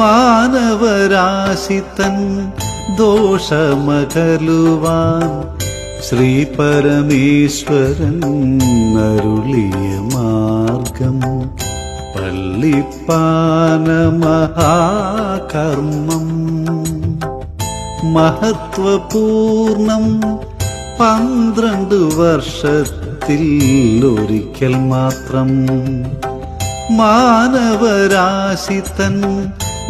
മാനവരാശിതൻ ദോഷമകലുവാൻ ശ്രീ പരമേശ്വരൻ അരുളിയ മാർഗം. പള്ളിപ്പാന മഹാകർമ്മം. മഹത്വപൂർണം പന്ത്രണ്ട് വർഷത്തിൽ ഒരിക്കൽ മാത്രം. മാനവരാശിതൻ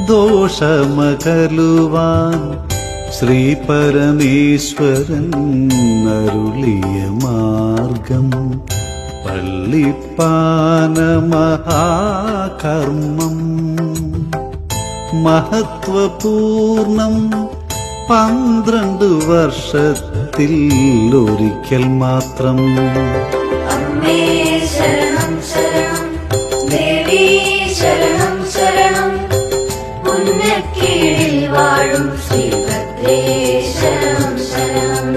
ദോഷമകലുവാൻ ശ്രീ പരമേശ്വരൻ അരുളിയ മാർഗം. പള്ളിപ്പാന മഹാകർമ്മം. മഹത്വപൂർണം പന്ത്രണ്ട് വർഷത്തിൽ ഒരിക്കൽ മാത്രം. അമ്മേ ശരണം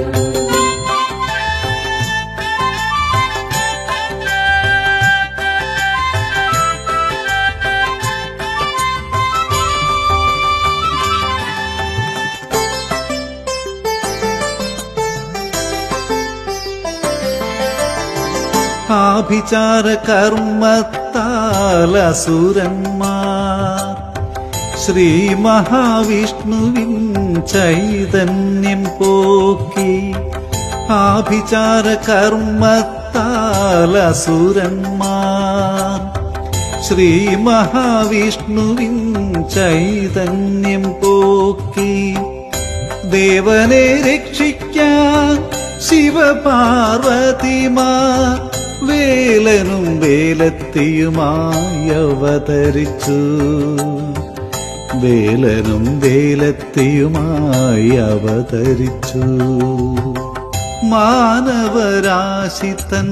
ആഭിചാര കർമ്മത്താൽ അസുരന്മാർ ശ്രീ മഹാവിഷ്ണുവിൻ ചൈതന്യം പോക്കി. ആഭിചാര കർമ്മത്താലസുരന്മാർ ശ്രീ മഹാവിഷ്ണുവിൻ ചൈതന്യം പോക്കി. ദേവനെ രക്ഷിക്കാൻ ശിവപാർവതിമാർ. വേലനും വേലത്തിയുമായി അവതരിച്ചു. വേലനും വേലത്തെയുമായി അവതരിച്ചു. മാനവരാശിതൻ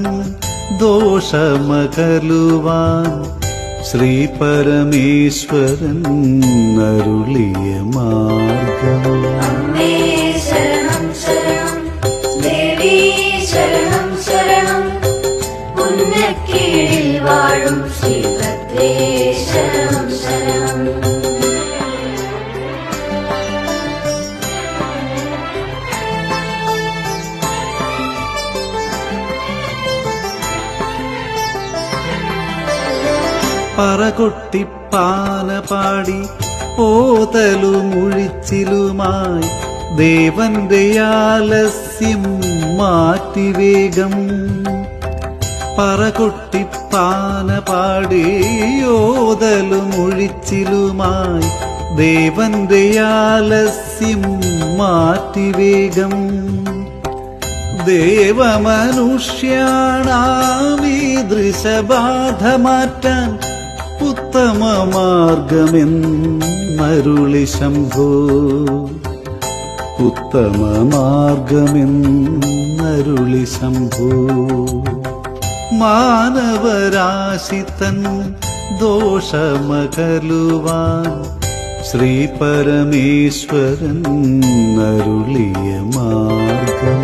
ദോഷമകലുവാൻ ശ്രീ പരമേശ്വരൻ അരുളിയ പറകൊട്ടിപ്പാന പാടി ഓതലു മുഴിച്ചിലുമായി ദേവന്റെ ആലസ്യം മാറ്റി വേഗം പറകൊട്ടിപ്പാന പാടി ഓതലു മുഴിച്ചിലുമായി ദേവന്റെ ആലസ്യം മാറ്റി മാറ്റിവേഗം. ദേവമനുഷ്യാണാമീദൃശബാധ മാറ്റാൻ ഉത്തമ മാർഗമെന്നരുളി ശംഭോ. ഉത്തമ മാർഗമെന്നരുളി ശംഭോ. മാനവരാശിതൻ ദോഷമകലുവാൻ ശ്രീ പരമേശ്വരൻ അരുളിയ മാർഗം.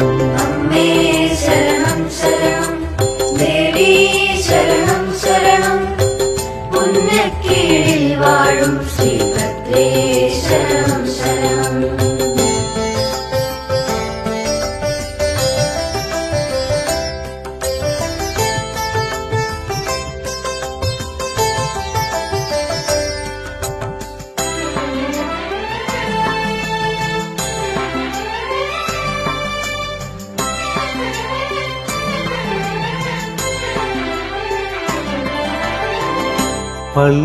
ശരണം ശരണം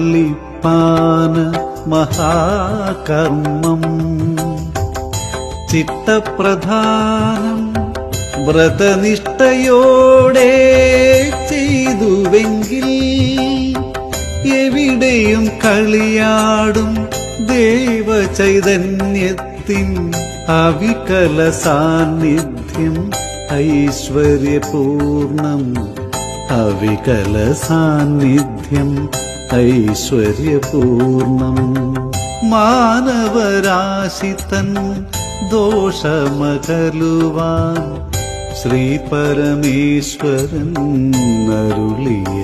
പള്ളിപ്പാന മഹാകർമ്മം. ചിത്തപ്രധാനം വ്രതനിഷ്ഠയോടെ ചെയ്തുവെങ്കിൽ എവിടെയും കളിയാടും ദേവചൈതന്യത്തിൻ അവികല സാന്നിധ്യം ഐശ്വര്യപൂർണം അവികല സാന്നിധ്യം ഐശ്വര്യപൂർണം മാനവരാശിതൻ ദോഷമകലുവാൻ ശ്രീ പരമേശ്വരൻ അരുളിയ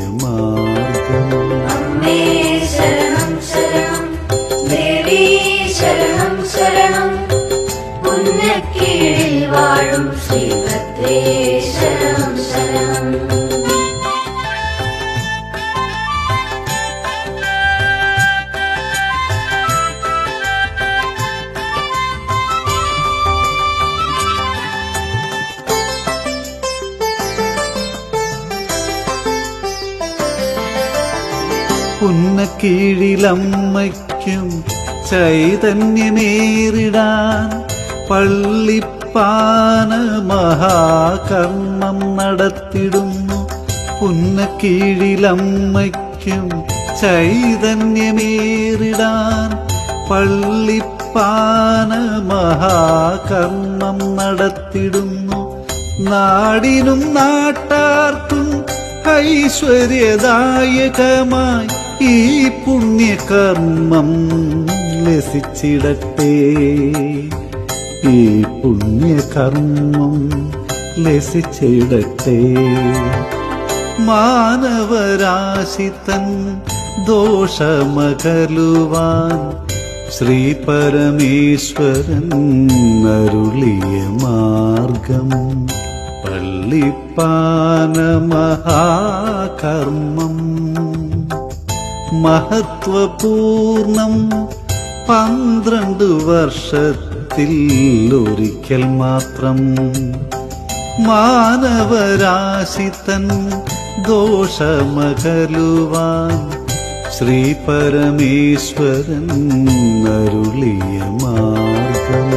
പുന്നക്കീഴിലമ്മയ്ക്കും ചൈതന്യമേറിടാൻ പള്ളിപ്പാന മഹാകർമ്മം നടത്തിടുന്നു പുന്നക്കീഴിലമ്മയ്ക്കും ചൈതന്യമേറിടാൻ പള്ളിപ്പാന മഹാകർമ്മം നടത്തിടുന്നു. നാടിനും നാട്ടാർക്കും ഐശ്വര്യദായകമായി ഈ പുണ്യകർമ്മം ലസിച്ചിടട്ടെ. ഈ പുണ്യകർമ്മം ലസിച്ചിടട്ടെ. മാനവരാശി തൻ ദോഷമകലുവാൻ ശ്രീ പരമേശ്വരൻ അരുളിയ മാർഗം. പള്ളിപ്പാന മഹാകർമ്മം മഹത്വപൂർണം. പന്ത്രണ്ട് വർഷത്തിൽ ഒരിക്കൽ മാത്രം. മാനവരാശി തൻ ദോഷമകലുവാൻ ശ്രീ പരമേശ്വരൻ അരുളിയ മാർഗം.